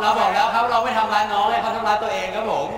เราบอกแล้วครับเราไม่ทำร้ายน้องให้เขาทำร้ายตัวเองครับผม